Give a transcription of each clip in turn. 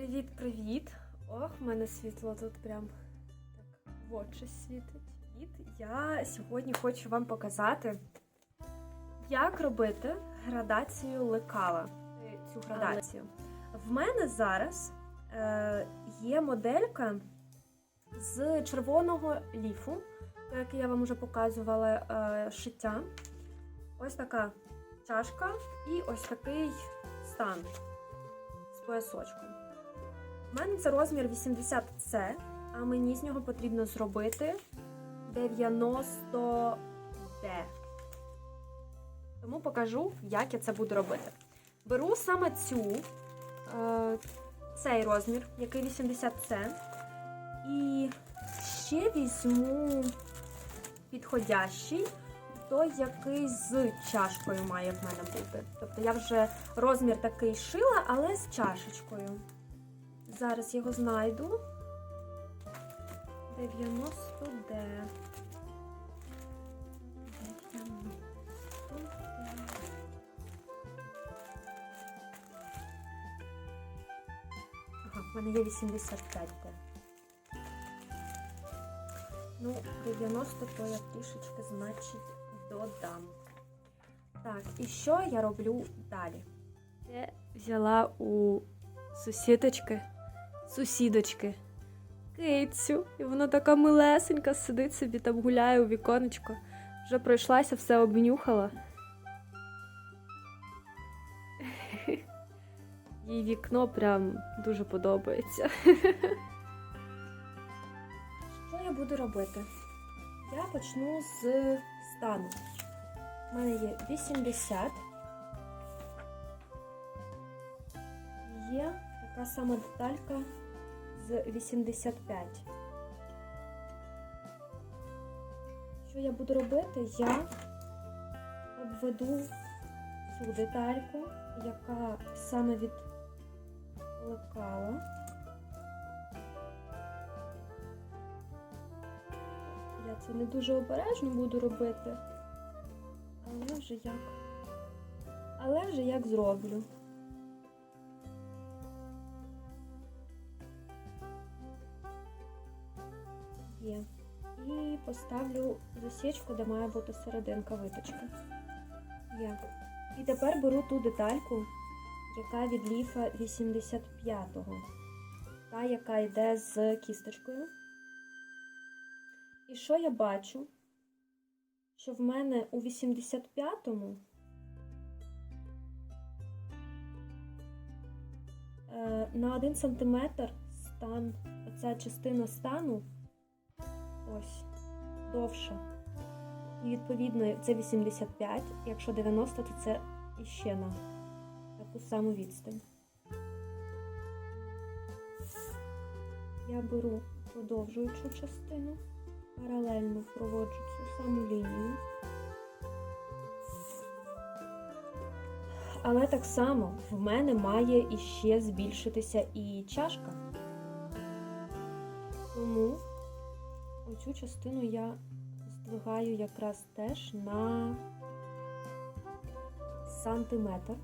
Привіт-привіт! Ох, в мене світло тут прям так в очі світить. Я сьогодні хочу вам показати, як робити градацію лекала. Е, Цю градацію. В мене зараз е, є моделька з червоного ліфу, як я вам вже показувала е, шиття. Ось така чашка і ось такий стан з поясочком. У мене це розмір 80C, а мені з нього потрібно зробити 90D. Тому покажу, як я це буду робити. Беру саме цю, е, цей розмір, який 80C, і ще візьму підходящий, той, який з чашкою має в мене бути. Тобто я вже розмір такий шила, але з чашечкою. Зараз його знайду. 90D. 90D. Ага, в мене є 85D. Ну, 90 то я трішечки, значить, додам. Так, і що я роблю далі? Я взяла у сусідочки, сусідочки, кицю. І вона така милесенька, сидить собі там гуляє у віконечко. Вже пройшлася, все обнюхала. Їй вікно прям дуже подобається. Що я буду робити? Я почну з стану. У мене є 80. Є така сама деталька з 85. Що я буду робити? Я обведу цю детальку, яка саме від лекала. Я це не дуже обережно буду робити, але вже як. Але вже як зроблю. Є. І поставлю засічку, де має бути серединка виточки. Є. І тепер беру ту детальку, яка від ліфа 85-го. Та, яка йде з кісточкою. І що я бачу? Що в мене у 85-му е, на 1 см стан, оця частина стану ось довша. І відповідно це 85, якщо 90, то це іще на таку саму відстань. Я беру продовжуючу частину, паралельно проводжу цю саму лінію. Але так само в мене має іще збільшитися і чашка. Тому оцю частину я здвигаю якраз теж на сантиметр.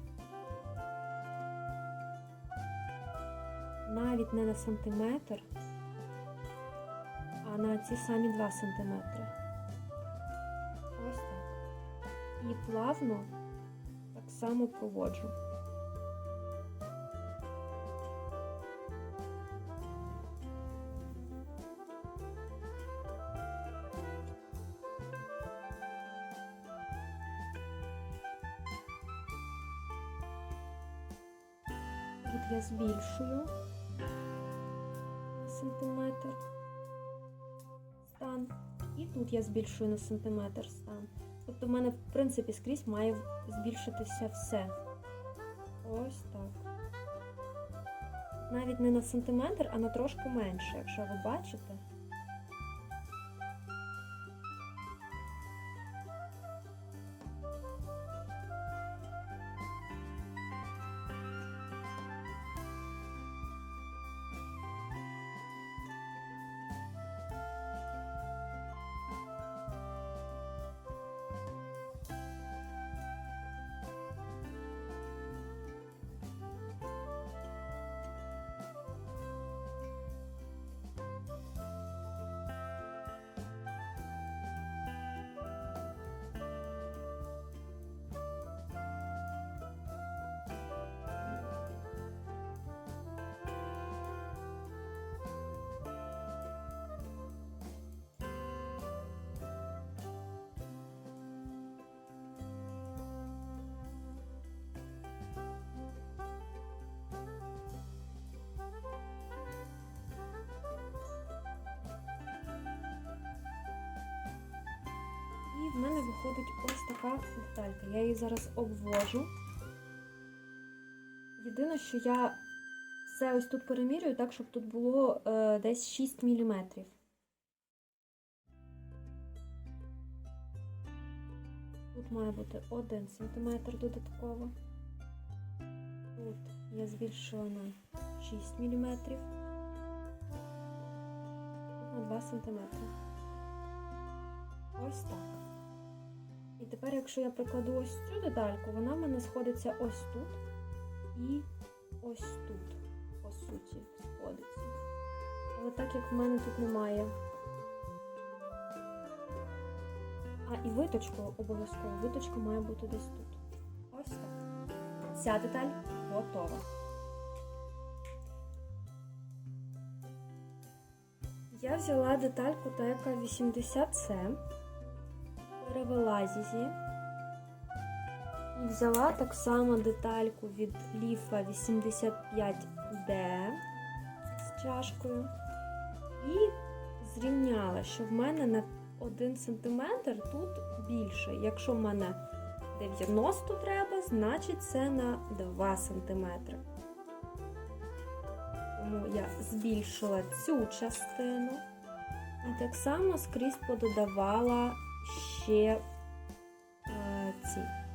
Навіть не на сантиметр, а на ці самі 2 сантиметри. Ось так. І плавно так само проводжу. Тут я збільшую на сантиметр стан. І тут я збільшую на сантиметр стан. Тобто в мене, в принципі, скрізь має збільшитися все. Ось так. Навіть не на сантиметр, а на трошки менше, якщо ви бачите. Виходить ось така деталька. Я її зараз обвожу. Єдине, що я все ось тут перемірюю так, щоб тут було е, десь 6 мм. Тут має бути 1 см додатково. Тут я збільшила на 6 мм. Тут на 2 см. Ось так. І тепер, якщо я прикладу ось цю детальку, вона в мене сходиться ось тут і ось тут, по суті, сходиться. Але так як в мене тут немає. А, і виточку обов'язково. Виточка має бути десь тут. Ось так. Ця деталь готова. Я взяла детальку тека 80C, перевела її. І взяла так само детальку від ліфа 85D з чашкою. І зрівняла, що в мене на 1 см тут більше. Якщо в мене 90 треба, значить це на 2 см. Тому я збільшила цю частину. І так само скрізь пододавала ще е, ці.